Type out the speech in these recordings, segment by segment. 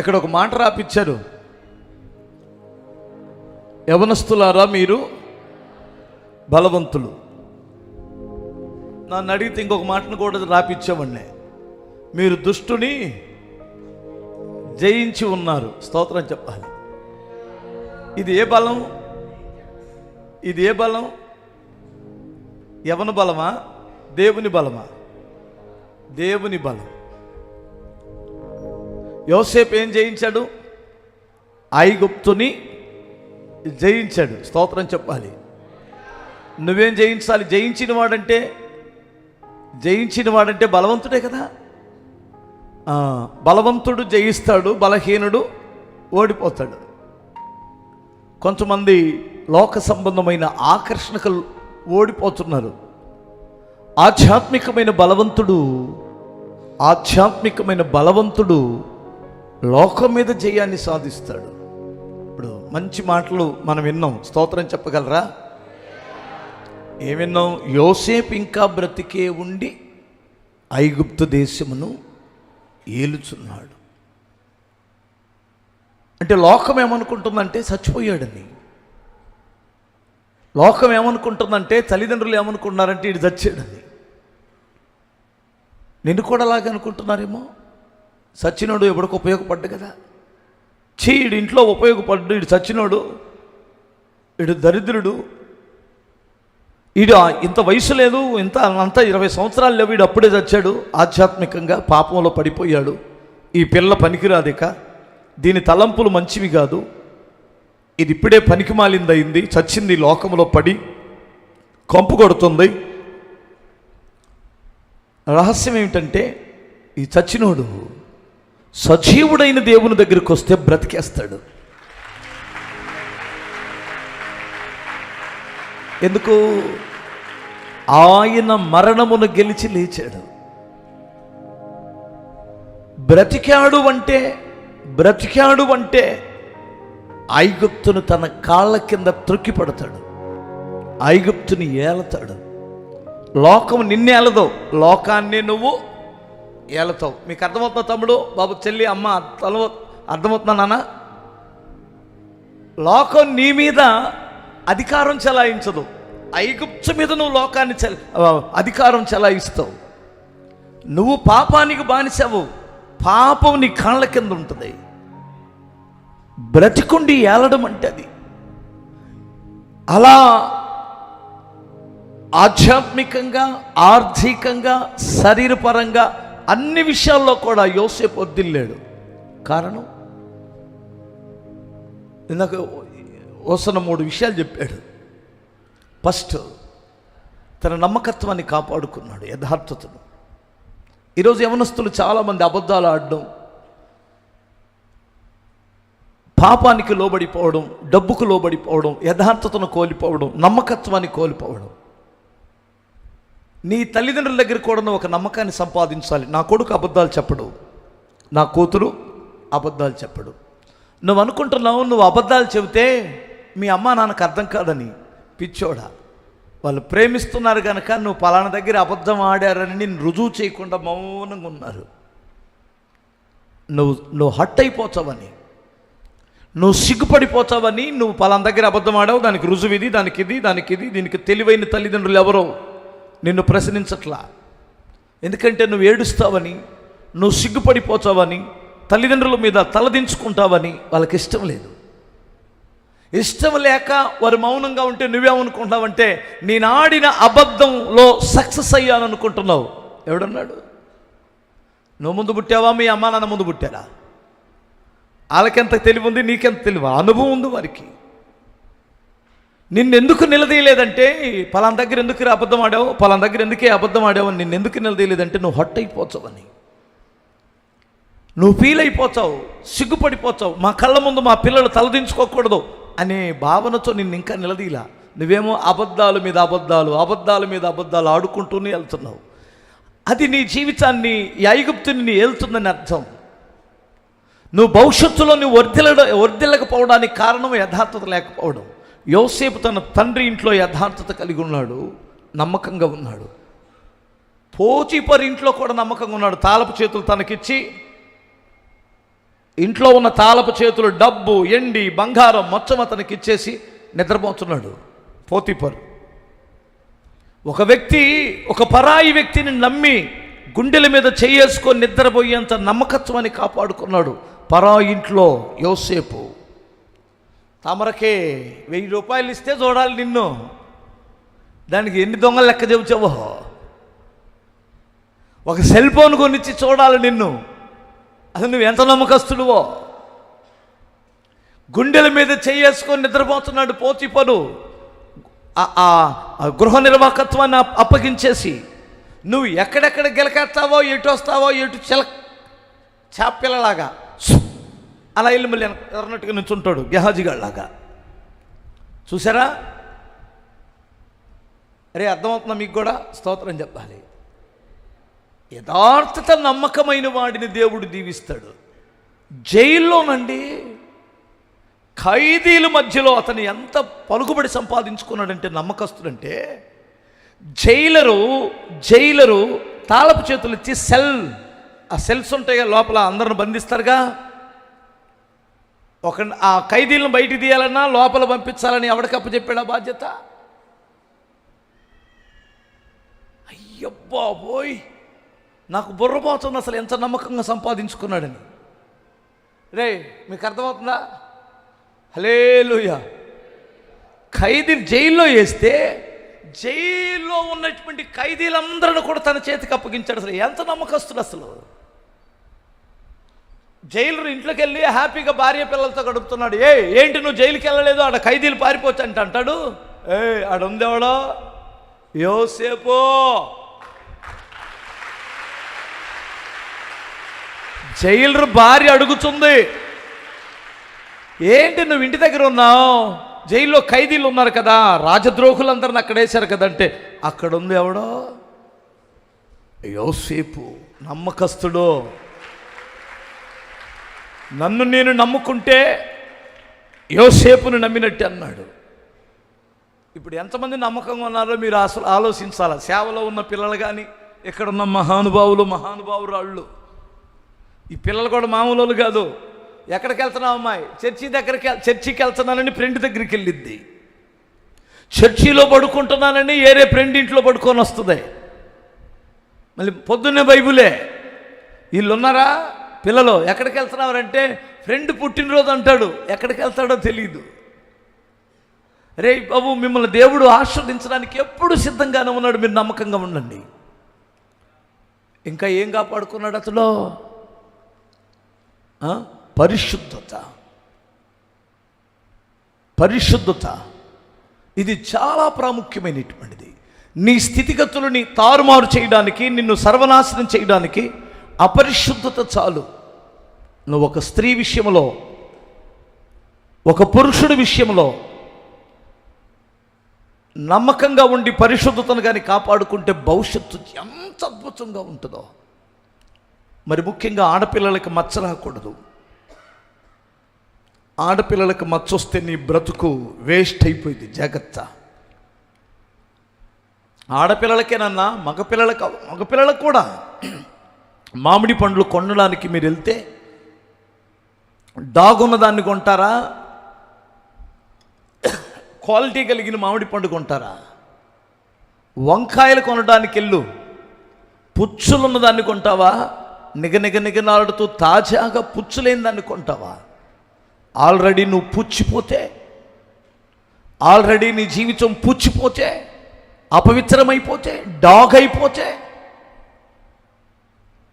ఇక్కడ ఒక మాట రాపిచ్చారు యవనస్తులారా మీరు బలవంతులు. నన్ను అడిగితే ఇంకొక మాటను కూడా రాపిచ్చేవాడిని. మీరు దుష్టుని జయించి ఉన్నారు. స్తోత్రం చెప్పాలి. ఇది ఏ బలం? ఇది ఏ బలం? యవన బలమా? దేవుని బలమా? దేవుని బలం. యోసేపు ఏం జయించాడు? ఐగుప్తుని జయించాడు. స్తోత్రం చెప్పాలి. నువ్వేం జయించాలి? జయించిన వాడంటే జయించిన వాడంటే బలవంతుడే కదా. బలవంతుడు జయిస్తాడు బలహీనుడు ఓడిపోతాడు. కొంతమంది లోక సంబంధమైన ఆకర్షణకు ఓడిపోతున్నారు. ఆధ్యాత్మికమైన బలవంతుడు ఆధ్యాత్మికమైన బలవంతుడు లోకం మీద జయాన్ని సాధిస్తాడు. ఇప్పుడు మంచి మాటలు మనం విన్నాం. స్తోత్రం చెప్పగలరా? ఏమిన్నాం? యోసేపు ఇంకా బ్రతికే ఉండి ఐగుప్తు దేశమును ఏలుచున్నాడు. అంటే లోకం ఏమనుకుంటుందంటే చచ్చిపోయాడని. లోకం ఏమనుకుంటుందంటే తల్లిదండ్రులు ఏమనుకుంటున్నారంటే ఇది చచ్చాడని. నిన్ను కూడా అలాగే అనుకుంటున్నారేమో? సచ్చినోడు ఎవడికి ఉపయోగపడ్డు కదా? చీ ఈడు ఇంట్లో ఉపయోగపడ్డు ఇడు సచ్చినోడు ఇడు దరిద్రుడు. ఈడు ఇంత వయసు లేదు ఇంత అంత ఇరవై సంవత్సరాలు లేవు వీడు అప్పుడే చచ్చాడు ఆధ్యాత్మికంగా పాపంలో పడిపోయాడు. ఈ పిల్ల పనికిరాదిక దీని తలంపులు మంచివి కాదు. ఇది ఇప్పుడే పనికి మాలిందయింది చచ్చింది లోకంలో పడి కంపు కొడుతుంది. రహస్యం ఏమిటంటే ఈ చచ్చినోడు సజీవుడైన దేవుని దగ్గరికి వస్తే బ్రతికేస్తాడు. ఎందుకు? ఆయన మరణమును గెలిచి లేచాడు. బ్రతికాడు అంటే బ్రతికాడు అంటే ఐగుప్తును తన కాళ్ళ కింద త్రొక్కి పడతాడు. ఐగుప్తుని ఏలతాడు. లోకం నిన్నేలదో. లోకాన్ని నువ్వు ఏలతావు మీకు అర్థమవుతుందా తమ్ముడు? బాబు చెల్లి అమ్మ తల అర్థమవుతుందా నాన్న? లోకం నీ మీద అధికారం చెలాయించదు. ఐగుప్తు మీద నువ్వు లోకాన్ని చె అధికారం చెలాయిస్తావు. నువ్వు పాపానికి బానిసావు. పాపం నీ కాళ్ళ కింద ఉంటుంది. బ్రతికుండి ఏలడం అంటే అది. అలా ఆధ్యాత్మికంగా ఆర్థికంగా శరీరపరంగా అన్ని విషయాల్లో కూడా యోసేపు వద్దిల్లాడు కారణం? ఇందాక వస్తున్న మూడు విషయాలు చెప్పాడు. ఫస్ట్ తన నమ్మకత్వాన్ని కాపాడుకున్నాడు యథార్థతను. ఈరోజు యవనస్తులు చాలామంది అబద్ధాలు ఆడడం పాపానికి లోబడిపోవడం డబ్బుకు లోబడిపోవడం యథార్థతను కోల్పోవడం నమ్మకత్వాన్ని కోల్పోవడం. నీ తల్లిదండ్రుల దగ్గర కూడా నువ్వు ఒక నమ్మకాన్ని సంపాదించాలి. నా కొడుకు అబద్ధాలు చెప్పడు. నా కూతురు అబద్ధాలు చెప్పడు. నువ్వు అనుకుంటున్నావు నువ్వు అబద్ధాలు చెబితే మీ అమ్మ నాన్నకు అర్థం కాదని. పిచ్చోడా. వాళ్ళు ప్రేమిస్తున్నారు కనుక నువ్వు పలానా దగ్గర అబద్ధం ఆడారని నేను రుజువు చేయకుండా మౌనంగా ఉన్నారు. నువ్వు నువ్వు హట్ అయిపోతావని. నువ్వు సిగ్గుపడిపోతావని నువ్వు పలానా దగ్గర అబద్ధం ఆడావు దానికి రుజువు ఇది దానికి ఇది దానికి ఇది దీనికి తెలివైన తల్లిదండ్రులు ఎవరో. నిన్ను ప్రశ్నించట్లా. ఎందుకంటే నువ్వు ఏడుస్తావని నువ్వు సిగ్గుపడిపోతావని తల్లిదండ్రుల మీద తలదించుకుంటావని వాళ్ళకి ఇష్టం లేదు. ఇష్టం లేక వారు మౌనంగా ఉంటే నువ్వేమనుకుంటున్నావంటే నేను ఆడిన అబద్ధంలో సక్సెస్ అయ్యాను అనుకుంటున్నావు ఎవడన్నాడు? నువ్వు ముందు పుట్టావా? మీ అమ్మా నాన్న ముందు పుట్టారా? వాళ్ళకెంత తెలివి ఉంది? నీకెంత తెలివి? అనుభవం ఉంది వారికి. నిన్నెందుకు నిలదీయలేదంటే పలాన దగ్గర ఎందుకు అబద్ధం ఆడావు? పలాన దగ్గర ఎందుకే అబద్ధం ఆడావు? నిన్నెందుకు నిలదీయలేదంటే నువ్వు హట్ అయిపోతావని నువ్వు ఫీల్ అయిపోతావు సిగ్గుపడిపోతావు మా కళ్ళ ముందు మా పిల్లలు తలదించుకోకూడదు అనే భావనతో నిన్ను ఇంకా నిలదీలా నువ్వేమో అబద్ధాల మీద అబద్ధాలు అబద్ధాల మీద అబద్ధాలు ఆడుకుంటూనే వెళ్తున్నావు. అది నీ జీవితాన్ని ఈ ఐగుప్తుని నీ వెళ్తుందని అర్థం. నువ్వు భవిష్యత్తులో నువ్వు వర్ధిల్ల వర్ధిల్లకపోవడానికి కారణం యథార్థత లేకపోవడం. యోసేపు తన తండ్రి ఇంట్లో యథార్థత కలిగి ఉన్నాడు నమ్మకంగా ఉన్నాడు. పోచీపరి ఇంట్లో కూడా నమ్మకంగా ఉన్నాడు. తాలపు చేతులు తనకిచ్చి ఇంట్లో ఉన్న తాళపు చేతులు డబ్బు ఎండి బంగారం మొత్తం అతనికి ఇచ్చేసి నిద్రపోతున్నాడు పోతిపరు ఒక వ్యక్తి ఒక పరాయి వ్యక్తిని నమ్మి గుండెల మీద చేసుకొని నిద్రపోయేంత నమ్మకత్వాన్ని కాపాడుకున్నాడు పరాయి ఇంట్లో యోసేపు. తమరకే వెయ్యి రూపాయలు ఇస్తే చూడాలి నిన్ను. దానికి ఎన్ని దొంగలు లెక్క చెబుతావో. ఒక సెల్ ఫోన్ కొనిచ్చి చూడాలి నిన్ను. అసలు నువ్వు ఎంత నమ్మకస్తుడువో. గుండెల మీద చేసుకొని నిద్రపోతున్నాడు పోతి పను ఆ గృహ నిర్వాహకత్వాన్ని అప్పగించేసి నువ్వు ఎక్కడెక్కడ గెలకెత్తావో ఎటు వస్తావో ఎటు చిల చాపిల్లలాగా. అలా వెళ్ళి మళ్ళీ ఎర్రనట్టుగా నుంచుంటాడు గెహాజిగాళ్ళలాగా చూసారా అరే అర్థమవుతుందా మీకు కూడా? స్తోత్రం చెప్పాలి. యథార్థత నమ్మకమైన వాడిని దేవుడు దీవిస్తాడు. జైల్లోనండి ఖైదీల మధ్యలో అతను ఎంత పలుకుబడి సంపాదించుకున్నాడంటే నమ్మకస్తుడంటే జైలరు జైలరు తాళపు చేతులు ఇచ్చి సెల్ ఆ సెల్స్ ఉంటాయి లోపల అందరిని బంధిస్తారుగా. ఒక ఆ ఖైదీలను బయటికి తీయాలన్నా లోపల పంపించాలని ఎవడికప్ప చెప్పాడు ఆ బాధ్యత? అయ్యబ్బా పోయ్ నాకు బుర్రపోతుంది అసలు ఎంత నమ్మకంగా సంపాదించుకున్నాడని. రే మీకు అర్థమవుతుందా? హలేలుయ ఖైదీని జైల్లో వేస్తే జైల్లో ఉన్నటువంటి ఖైదీలందరిని కూడా తన చేతికి అప్పగించాడు అసలు. ఎంత నమ్మకస్తుడు అసలు? జైలు ఇంట్లోకి వెళ్ళి హ్యాపీగా భార్య పిల్లలతో గడుపుతున్నాడు. ఏ ఏంటి నువ్వు జైలుకి వెళ్ళలేదు? ఆడ ఖైదీలు పారిపోవచ్చు అంటే అంటాడు. ఏ ఆడ ఉందేవాడో యోసేపు. జైలు భార్య అడుగుతుంది. ఏంటి నువ్వు ఇంటి దగ్గర ఉన్నావు? జైల్లో ఖైదీలు ఉన్నారు కదా రాజద్రోహులందరిని అక్కడ వేశారు కదంటే అక్కడ ఉంది ఎవడో? యోసేపు నమ్మకస్తుడు. నన్ను నేను నమ్ముకుంటే యోసేపును నమ్మినట్టు అన్నాడు. ఇప్పుడు ఎంతమంది నమ్మకంగా ఉన్నారో మీరు అసలు ఆలోచించాలి? సేవలో ఉన్న పిల్లలు కానీ ఇక్కడున్న మహానుభావులు మహానుభావురాళ్ళు. ఈ పిల్లలు కూడా మామూలు వాళ్ళు కాదు. ఎక్కడికి వెళ్తున్నావు అమ్మాయి? చర్చి దగ్గరికి చర్చికి వెళ్తున్నానని ఫ్రెండ్ దగ్గరికి వెళ్ళిద్ది. చర్చిలో పడుకుంటున్నానని ఏరే ఫ్రెండ్ ఇంట్లో పడుకొని వస్తుంది. మళ్ళీ పొద్దున్నే బైబులే. వీళ్ళు ఉన్నారా పిల్లలు ఎక్కడికి వెళ్తున్నారంటే ఫ్రెండ్ పుట్టినరోజు అంటాడు ఎక్కడికి వెళ్తాడో తెలియదు రే బాబు మిమ్మల్ని దేవుడు ఆశ్రదించడానికి ఎప్పుడు సిద్ధంగానే ఉన్నాడు మీరు నమ్మకంగా ఉండండి. ఇంకా ఏం కాపాడుకున్నాడు అతలో పరిశుద్ధత. పరిశుద్ధత. ఇది చాలా ప్రాముఖ్యమైనటువంటిది. నీ స్థితిగతులని తారుమారు చేయడానికి నిన్ను సర్వనాశనం చేయడానికి అపరిశుద్ధత చాలు. నువ్వు ఒక స్త్రీ విషయంలో ఒక పురుషుడి విషయంలో నమ్మకంగా ఉండి పరిశుద్ధతను కానీ కాపాడుకుంటే భవిష్యత్తు ఎంత అద్భుతంగా ఉంటుందో. మరి ముఖ్యంగా ఆడపిల్లలకి మచ్చ రాకూడదు. ఆడపిల్లలకు మచ్చ వస్తే నీ బ్రతుకు వేస్ట్ అయిపోయింది జాగ్రత్త. ఆడపిల్లలకేనన్నా మగపిల్లలకు మగపిల్లలకు కూడా మామిడి పండ్లు కొనడానికి మీరు వెళ్తే డాగున్న దాన్ని కొంటారా? క్వాలిటీ కలిగిన మామిడి పండు కొంటారా? వంకాయలు కొనడానికి వెళ్ళు. పుచ్చులున్న దాన్ని కొంటావా? నిగ నిగ నిగనాడుతూ తాజాగా పుచ్చులేని దాన్ని కొంటావా? ఆల్రెడీ నువ్వు పుచ్చిపోతే ఆల్రెడీ నీ జీవితం పుచ్చిపోతే అపవిత్రమైపోతే డాగ్ అయిపోతే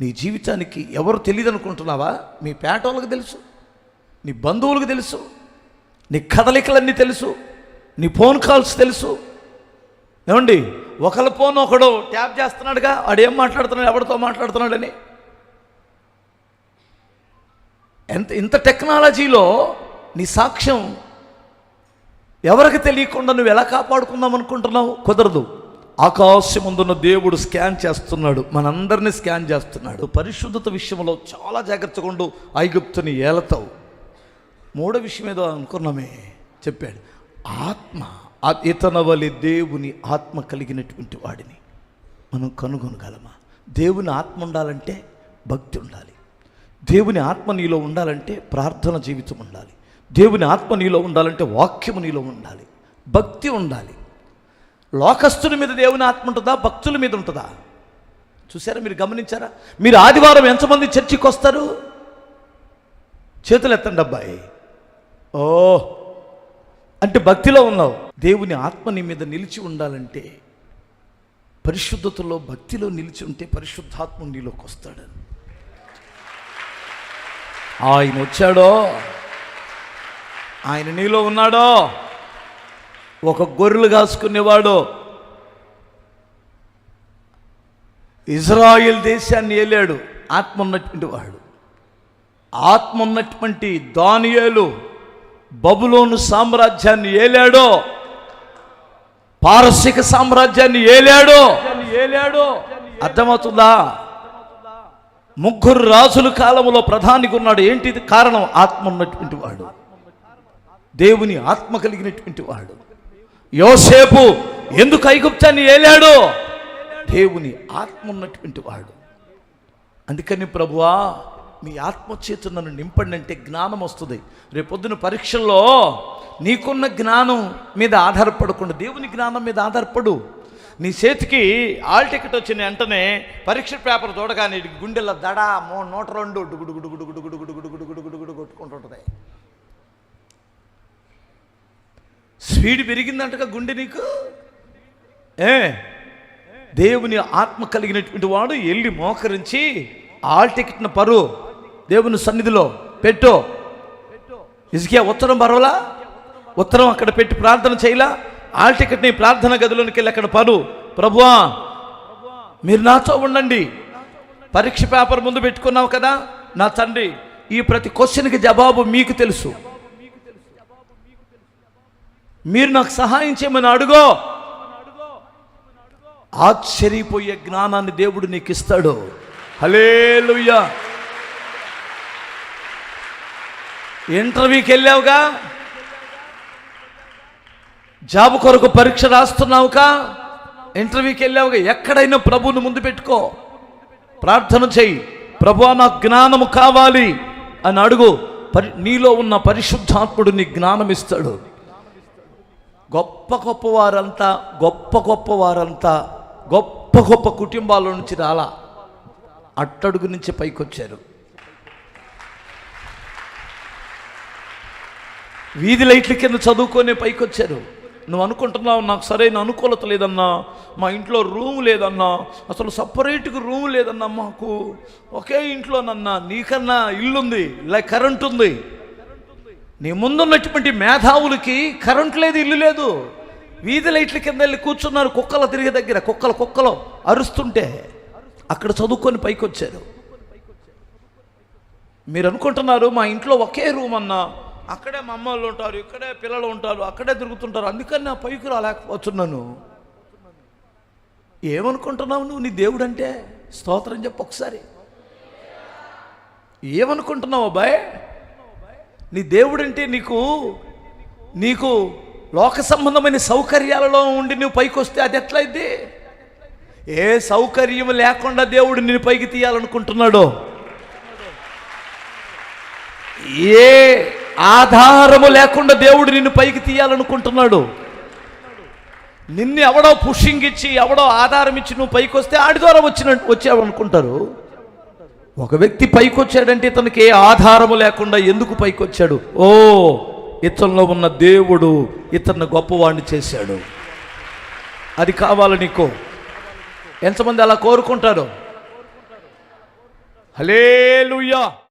నీ జీవితానికి ఎవరు తెలియదు అనుకుంటున్నావా మీ పేటోళ్ళకి తెలుసు నీ బంధువులకు తెలుసు నీ కదలికలన్నీ తెలుసు నీ ఫోన్ కాల్స్ తెలుసు. ఏమండి? ఒకళ్ళ ఫోన్ ఒకడు ట్యాప్ చేస్తున్నాడుగా వాడు ఏం మాట్లాడుతున్నాడు ఎవరితో మాట్లాడుతున్నాడని. ఎంత ఇంత టెక్నాలజీలో నీ సాక్ష్యం ఎవరికి తెలియకుండా నువ్వు ఎలా కాపాడుకుందాం అనుకుంటున్నావు? కుదరదు. ఆకాశముందున్న దేవుడు స్కాన్ చేస్తున్నాడు. మనందరినీ స్కాన్ చేస్తున్నాడు. పరిశుద్ధత విషయంలో చాలా జాగ్రత్తగా ఉండు. ఐగుప్తుని ఏలతావు. మూడో విషయం ఏదో అనుకున్నామే. చెప్పాడు. ఆత్మ ఆ- ఇతనవలి దేవుని ఆత్మ కలిగినటువంటి వాడిని మనం కనుగొనగలమా? దేవుని ఆత్మ ఉండాలంటే భక్తి ఉండాలి. దేవుని ఆత్మ నీలో ఉండాలంటే ప్రార్థన జీవితం ఉండాలి. దేవుని ఆత్మ నీలో ఉండాలంటే వాక్యము నీలో ఉండాలి. భక్తి ఉండాలి. లోకస్తుల మీద దేవుని ఆత్మ ఉంటుందా? భక్తుల మీద ఉంటుందా? చూసారా మీరు గమనించారా? మీరు ఆదివారం ఎంతమంది చర్చికి వస్తారు? చేతులు ఎత్తండి అబ్బాయి. ఓ అంటే భక్తిలో ఉన్నావు. దేవుని ఆత్మ నీ మీద నిలిచి ఉండాలంటే పరిశుద్ధతలో భక్తిలో నిలిచి ఉంటే పరిశుద్ధాత్మ నీలోకి వస్తాడు. ఆయన వచ్చాడో? ఆయన నీలో ఉన్నాడో? ఒక గొర్రెలు కాసుకునేవాడు. ఇజ్రాయిల్ దేశాన్ని ఏలాడు? ఆత్మ ఉన్నటువంటి వాడు ఆత్మ ఉన్నటువంటి దానియేలు బబులోను సామ్రాజ్యాన్ని ఏలాడో? పారసిక సామ్రాజ్యాన్ని ఏలాడో? ఏలాడో అర్థమవుతుందా? ముగ్గురు రాజుల కాలంలో ప్రధానికి ఉన్నాడు. ఏంటిది కారణం? ఆత్మ ఉన్నటువంటి వాడు దేవుని ఆత్మ కలిగినటువంటి వాడు యోసేపు ఎందుకు ఐగుప్తాన్ని ఏలాడు? దేవుని ఆత్మ ఉన్నటువంటి వాడు. అందుకని ప్రభువా మీ ఆత్మచేత నన్ను నింపండి అంటే జ్ఞానం వస్తుంది. రేపొద్దున పరీక్షల్లో నీకున్న జ్ఞానం మీద ఆధారపడకుండా దేవుని జ్ఞానం మీద ఆధారపడు. నీ చేతికి ఆల్ టికెట్ వచ్చిన వెంటనే పరీక్ష పేపర్ చూడగానే గుండెల దడా మో నూట రెండు గుడుగుడు గుడుగుడు గుడుగుడు గుడుగుడు గుడుగుడు కొట్టుకుంటుంటుంది. స్పీడ్ పెరిగిందంటగా గుండె నీకు? ఏ? దేవుని ఆత్మ కలిగినటువంటి వాడు వెళ్ళి మోకరించి ఆల్ టికెట్ను పరు. దేవుని సన్నిధిలో పెట్టో. ఇసుకే ఉత్తరం పర్వలా ఉత్తరం అక్కడ పెట్టి ప్రార్థన చేయలా? ఆల్ టికెట్ని ప్రార్థన గదిలోనికి వెళ్ళి అక్కడ పరు. ప్రభువా మీరు నాతో ఉండండి. పరీక్ష పేపర్ ముందు పెట్టుకున్నావు కదా నా తండ్రి. ఈ ప్రతి క్వశ్చన్కి జవాబు మీకు తెలుసు. మీరు నాకు సహాయం చేయమని అడుగో. ఆశ్చర్యపోయే జ్ఞానాన్ని దేవుడు నీకు ఇస్తాడు హలేలుయ్యా ఇంటర్వ్యూకి వెళ్ళావుగా? జాబ్ కొరకు పరీక్ష రాస్తున్నావుగా? ఇంటర్వ్యూకి వెళ్ళావుగా? ఎక్కడైనా ప్రభువుని ముందు పెట్టుకో. ప్రార్థన చెయ్యి ప్రభు నాకు జ్ఞానము కావాలి అని అడుగు. పరి నీలో ఉన్న పరిశుద్ధాత్ముడు నీ జ్ఞానం ఇస్తాడు గొప్ప గొప్ప వారంతా గొప్ప గొప్ప వారంతా గొప్ప గొప్ప కుటుంబాల నుంచి రాలా. అట్టడుగు నుంచి పైకొచ్చారు. వీధి లైట్ల కింద చదువుకొని పైకొచ్చారు. నువ్వు అనుకుంటున్నావు నాకు సరైన అనుకూలత లేదన్నా మా ఇంట్లో రూమ్ లేదన్నా అసలు సపరేట్గా రూమ్ లేదన్నా మాకు ఒకే ఇంట్లోనన్నా నీకన్నా ఇల్లుంది ఇలా కరెంట్ ఉంది. నీ ముందున్నటువంటి మేధావులకి కరెంట్ లేదు ఇల్లు లేదు. వీధి లైట్ల కింద వెళ్ళి కూర్చున్నారు కుక్కల తిరిగి దగ్గర కుక్కల కుక్కలు అరుస్తుంటే అక్కడ చదువుకొని పైకి వచ్చారు మీరు అనుకుంటున్నారు మా ఇంట్లో ఒకే రూమ్ అన్నా అక్కడే మా అమ్మ వాళ్ళు ఉంటారు ఇక్కడే పిల్లలు ఉంటారు అక్కడే తిరుగుతుంటారు అందుకని నా పైకి రాలేకపోతున్నాను. ఏమనుకుంటున్నావు నువ్వు నీ దేవుడు అంటే స్తోత్రం చెప్పు ఒకసారి. ఏమనుకుంటున్నావు అబ్బాయి? నీ దేవుడంటే నీకు నీకు లోక సంబంధమైన సౌకర్యాలలో ఉండి నువ్వు పైకి వస్తే అది ఎట్లయిద్ది? ఏ సౌకర్యం లేకుండా దేవుడు నిన్ను పైకి తీయాలనుకుంటున్నాడో? ఏ ఆధారము లేకుండా దేవుడు నిన్ను పైకి తీయాలనుకుంటున్నాడు? నిన్ను ఎవడో పుషింగ్ ఇచ్చి ఎవడో ఆధారం ఇచ్చి నువ్వు పైకి వస్తే ఆడి ద్వారా వచ్చిన వచ్చావు అనుకుంటారు ఒక వ్యక్తి పైకొచ్చాడంటే ఇతనికి ఏ ఆధారము లేకుండా ఎందుకు పైకొచ్చాడు? ఓ ఇతనిలో ఉన్న దేవుడు ఇతన్ని గొప్పవాణ్ణి చేశాడు. అది కావాలి నీకు? ఎంతమంది అలా కోరుకుంటారు? హలేలుయ్యా